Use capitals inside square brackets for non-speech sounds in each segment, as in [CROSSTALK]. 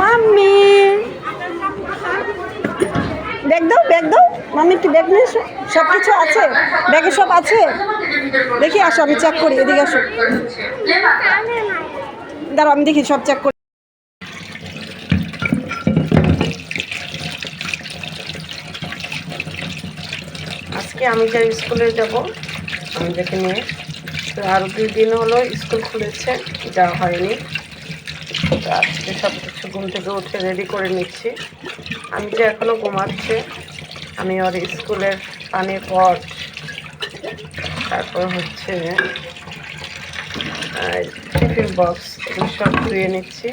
Mummy. Bag দাও bag দাও। Mummy, একটু ব্যাগ নিয়ে সব কিছু আছে। ব্যাগে সব আছে। দেখি আসো, আমি চেক করি। এদিকে আসো। দাঁড়াও, আমি দেখি সব চেক করি আজকে আমি যাই স্কুলে যাব, আমি যাকে নিয়ে, তো আরও দুই দিন হলো স্কুল খুলেছে, যাওয়া হয়নি। তো আজকে সব কিছু ঘুম থেকে উঠে রেডি করে নিচ্ছি। আমি যে এখনও ঘুমাচ্ছে, আমি ওর স্কুলের পানির পট। তারপর হচ্ছে টিফিন বক্স এগুলো সব ধুয়ে নিচ্ছি।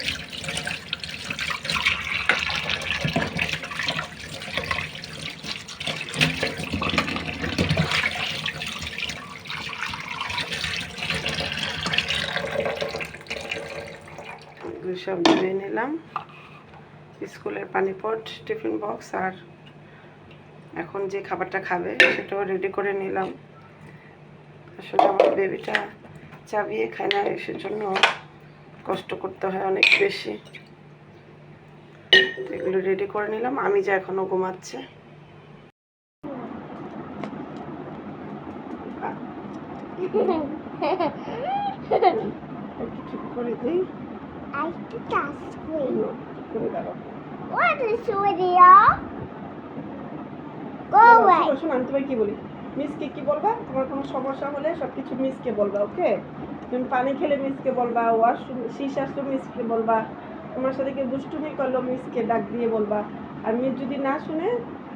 সব ধুয়ে নিলাম। স্কুলের পানি পট টিফিন বক্স আর এখন যে খাবারটা খাবে সেটাও রেডি করে নিলাম। আসলে আমার বেবিটা চাবিয়ে খায় না সেজন্য কষ্ট করতে হয় অনেক বেশি। এগুলো রেডি করে নিলাম আমি যা এখনও ঘুমাচ্ছে। [LAUGHS] ঠিক করে দিই। I think that's sweet. What is video? Go away. শোনো, আমি তোমায় কি বলি মিসকে কি বলবা তোমার কোনো সমস্যা হলে সব কিছু মিসকে বলবা ওকে তুমি পানি খেলে মিসকে বলবা ওয়াশ শীষ আসলে মিসকে বলবা তোমার সাথে কেউ দুষ্টুমি করল মিসকে ডাক দিয়ে বলবা আর মিস যদি না শুনে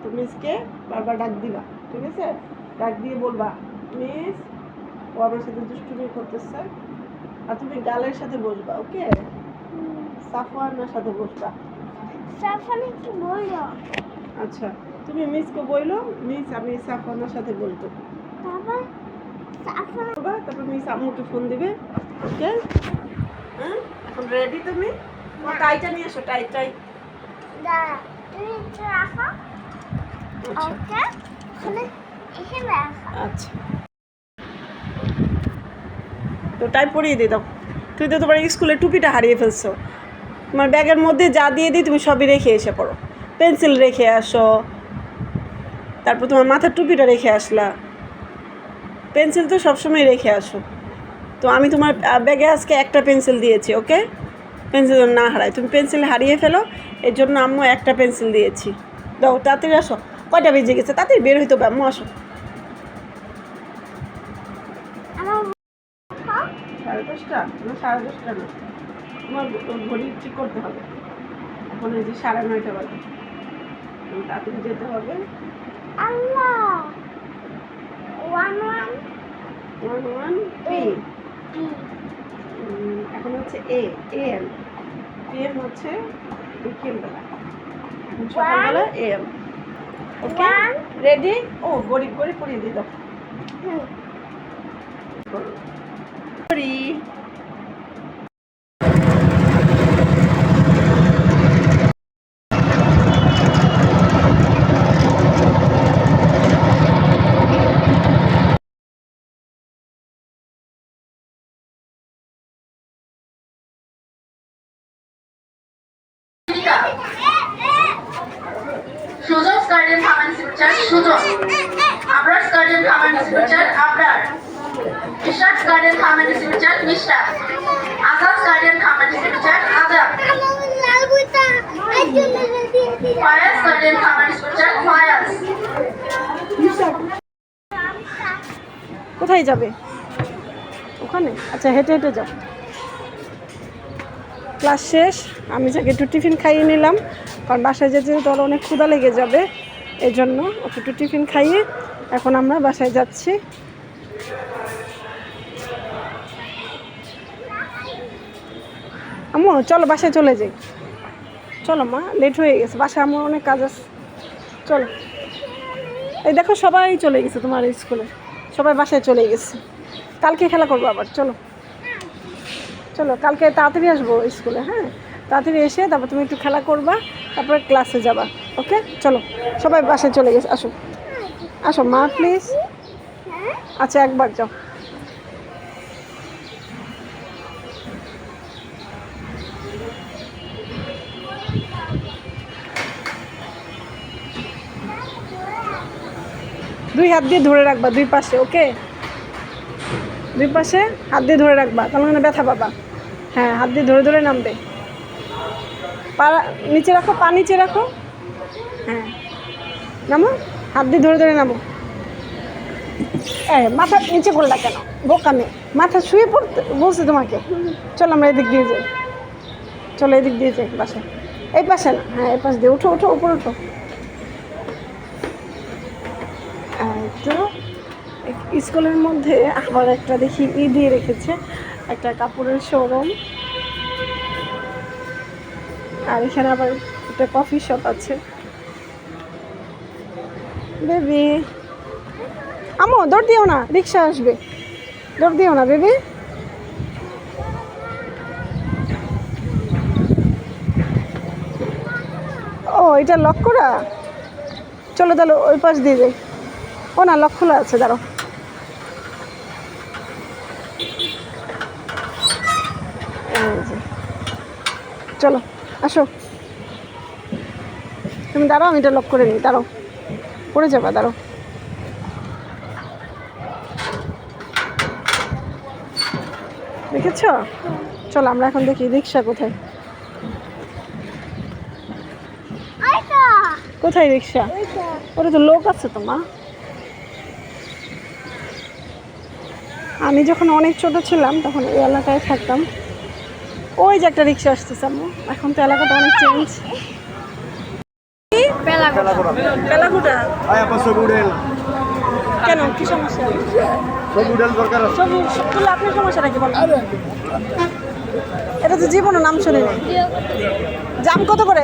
তো মিসকে বারবার ডাক দিবা ঠিক আছে ডাক দিয়ে বলবা মিস ও আমার সাথে দুষ্টুমি করতেছে আর তুমি গালের সাথে বসবা ওকে সাফওয়ানের সাথে বসবা Safari কি বলল আচ্ছা তুমি মিসকে বইলো মিস আমি সাফওয়ানের সাথে বলব। বাবা সাফারি করবা তারপর মিস আম্মুকে ফোন দিবে ওকে হ্যাঁ? এখন রেডি তুমি? তোমার টাইটা নিয়ে এসো টাই টাই দাঁড়া তুমি একটু রাখো। আচ্ছা। ওকে? এখানে এখানে আচ্ছা। তো টাই পরিয়ে দিয়ে দাও। তুই তো তোমার স্কুলের টুপিটা হারিয়ে ফেলছো। তোমার ব্যাগের মধ্যে যা দিয়ে দিই তুমি সবই রেখে এসে পড়ো। পেন্সিল রেখে আসো। তারপর তোমার মাথার টুপিটা রেখে আসলা। পেন্সিল তো সবসময় রেখে আসো। তো আমি তোমার ব্যাগে আজকে একটা পেন্সিল দিয়েছি ওকে? পেন্সিল না হারায়। তুমি পেন্সিল হারিয়ে ফেলো এর জন্য আম্মু একটা পেন্সিল দিয়েছি। দাও তাড়াতাড়ি আসো। কয়টা বেজে গেছে? তাড়াতাড়ি বের হইতে আম্মু আসো। সাড়ে দশটা? সাড়ে দশটা তোমার ঘড়ি ঠিক করতে হবে। এখন এই যে সাড়ে নয়টা বাজে। তাড়াতাড়ি যেতে হবে। আল্লাহ one one one one P এখন হচ্ছে এ এম এম হচ্ছে বিকেলবেলা। এখন সকালবেলা এম ওকে? রেডি? ও গরিব গরিব পরিয়ে দাও হুম। কোথায় যাবে? ওখানে? আচ্ছা হেঁটে হেঁটে যাও। ক্লাস শেষ। আমি যাকে একটু টিফিন খাইয়ে নিলাম, কারণ বাসায় যেতে ওর অনেক ক্ষুদা লেগে যাবে এই জন্য ওকে একটু টিফিন খাইয়ে এখন আমরা বাসায় যাচ্ছি। আম্মু, চলো, বাসায় চলে যাই। চলো, মা লেট হয়ে গেছে, বাসায় আমার অনেক কাজ আছে। চলো। এই দেখো, সবাই চলে গেছে তোমার স্কুলে। সবাই বাসায় চলে গেছে। কালকে খেলা করব আবার, চলো। চলো, কালকে তাড়াতাড়ি আসব স্কুলে হ্যাঁ? তাড়াতাড়ি এসে তারপর তুমি একটু খেলা করবা, তারপরে ক্লাসে যাবা ওকে চলো, সবাই বাসায় চলে গেছে, আসো। আসো, মা প্লিজ আচ্ছা একবার যাও। দুই হাত দিয়ে ধরে রাখবা দুই পাশে, ওকে? দুই পাশে হাত দিয়ে ধরে রাখবা, তাহলে মানে ব্যথা পাবা। হ্যাঁ হাত দিয়ে ধরে ধরে নামবে। পা নিচে রাখো, পা নিচে রাখো। হ্যাঁ। নামো, হাত দিয়ে ধরে ধরে নামো। হ্যাঁ মাথা নিচে করলা কেন? বোকামে মাথা শুয়ে পড়তে, বলছে তোমাকে। চলো আমরা এদিক দিয়ে যাই। চলো এদিক দিয়ে যাই বাসে এই পাশে না হ্যাঁ এই পাশ দিয়ে। উঠো উঠো, উপরে উঠো এই তো এক- স্কুলের মধ্যে আবার একটা দেখি ই দিয়ে রেখেছে, একটা কাপড়ের শোরুম আর এখানে আবার একটা কফি শপ আছে। বেবি আমো দৌড় দিও না, রিক্সা আসবে। দৌড় দিও না বেবি ও, এটা লক করা? চলো তাহলে ওই পাশ দিয়ে যাই। ও না লক খোলা আছে দাঁড়ো এই যে। চলো আসো। তুমি দাঁড়াও আমি এটা লক করে নিই দাঁড়াও। পড়ে যাবা দাঁড়াও। দেখেছ? চলো আমরা এখন দেখি রিক্সা কোথায়। কোথায় রিক্সা? ওটা তো লোক আছে তো মা। আমি যখন অনেক ছোট ছিলাম তখন এই এলাকায় থাকতাম। ওই যে একটা রিক্সা আসতেছে আম্মু। এখন তো এলাকাটা অনেক চেঞ্জ কেন? কি সমস্যা? আপনার সমস্যাটা কি বলেন? এটা তো জীবনে নাম জাম কত করে?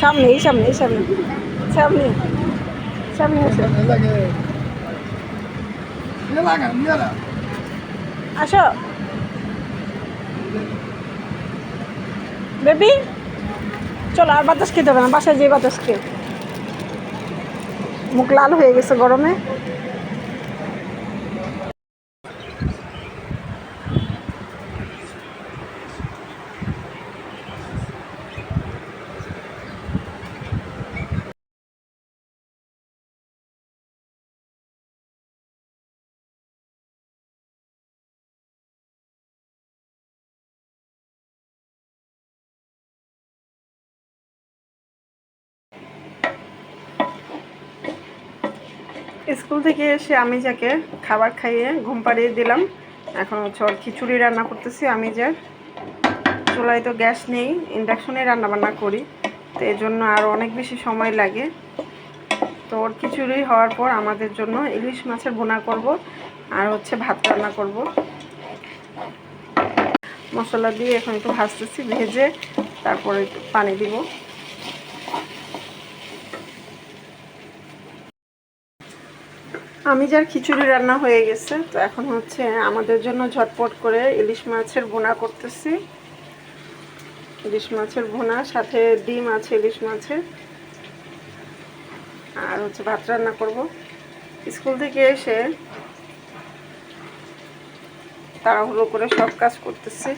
সামনে এই সামনে এই সামনে। সামনে। সামনে আসো। আসো। বেবি চলো আর বাতাস খেতে হবে না বাসায় যে বাতাস খেয়ে। মুখ লাল হয়ে গেছে গরমে। স্কুল থেকে এসে আমি যাকে খাবার খাইয়ে ঘুম পাড়িয়ে দিলাম। এখন হচ্ছে ওর খিচুড়ি রান্না করতেছি, আমি যে চুলায় তো গ্যাস নেই, ইন্ডাকশনে রান্না বান্না করি। তো এই জন্য আরও অনেক বেশি সময় লাগে। তো ওর খিচুড়ি হওয়ার পর আমাদের জন্য ইলিশ মাছের বোনা করব আর হচ্ছে ভাত রান্না করব। মশলা দিয়ে এখন একটু ভাজতেছি, ভেজে তারপরে পানি দিব। আমি যার খিচুড়ি রান্না হয়ে গেছে, তো এখন হচ্ছে আমাদের জন্য ঝটপট করে ইলিশ মাছের বোনা করতেছি। ইলিশ মাছের ভুনা, সাথে ডিম আছে ইলিশ মাছের। আর হচ্ছে ভাত রান্না করব। স্কুল থেকে এসে তাড়াহুড়ো করে সব কাজ করতেছি।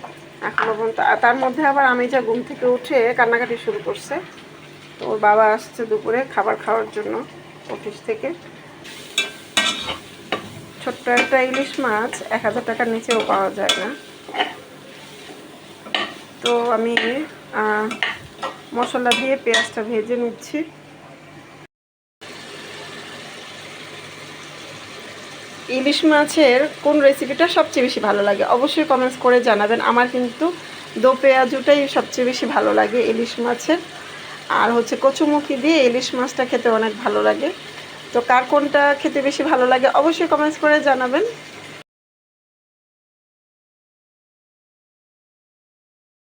এখনও পর্যন্ত তার মধ্যে আবার আমি যা ঘুম থেকে উঠে কান্নাকাটি শুরু করছে। তো ওর বাবা আসছে দুপুরে খাবার খাওয়ার জন্য অফিস থেকে। ছোট্ট একটা ইলিশ মাছ, এক হাজার টাকার নিচেও পাওয়া যায় না। তো আমি মশলা দিয়ে পেঁয়াজটা ভেজে নিচ্ছি। ইলিশ মাছের কোন রেসিপিটা সবচেয়ে বেশি ভালো লাগে? অবশ্যই কমেন্টস করে জানাবেন। আমার কিন্তু দো পেঁয়াজুটাই সবচেয়ে বেশি ভালো লাগে ইলিশ মাছের। আর হচ্ছে কচুমুখি দিয়ে ইলিশ মাছটা খেতে অনেক ভালো লাগে। তো কার কোনটা খেতে বেশি ভালো লাগে অবশ্যই কমেন্টস করে জানাবেন।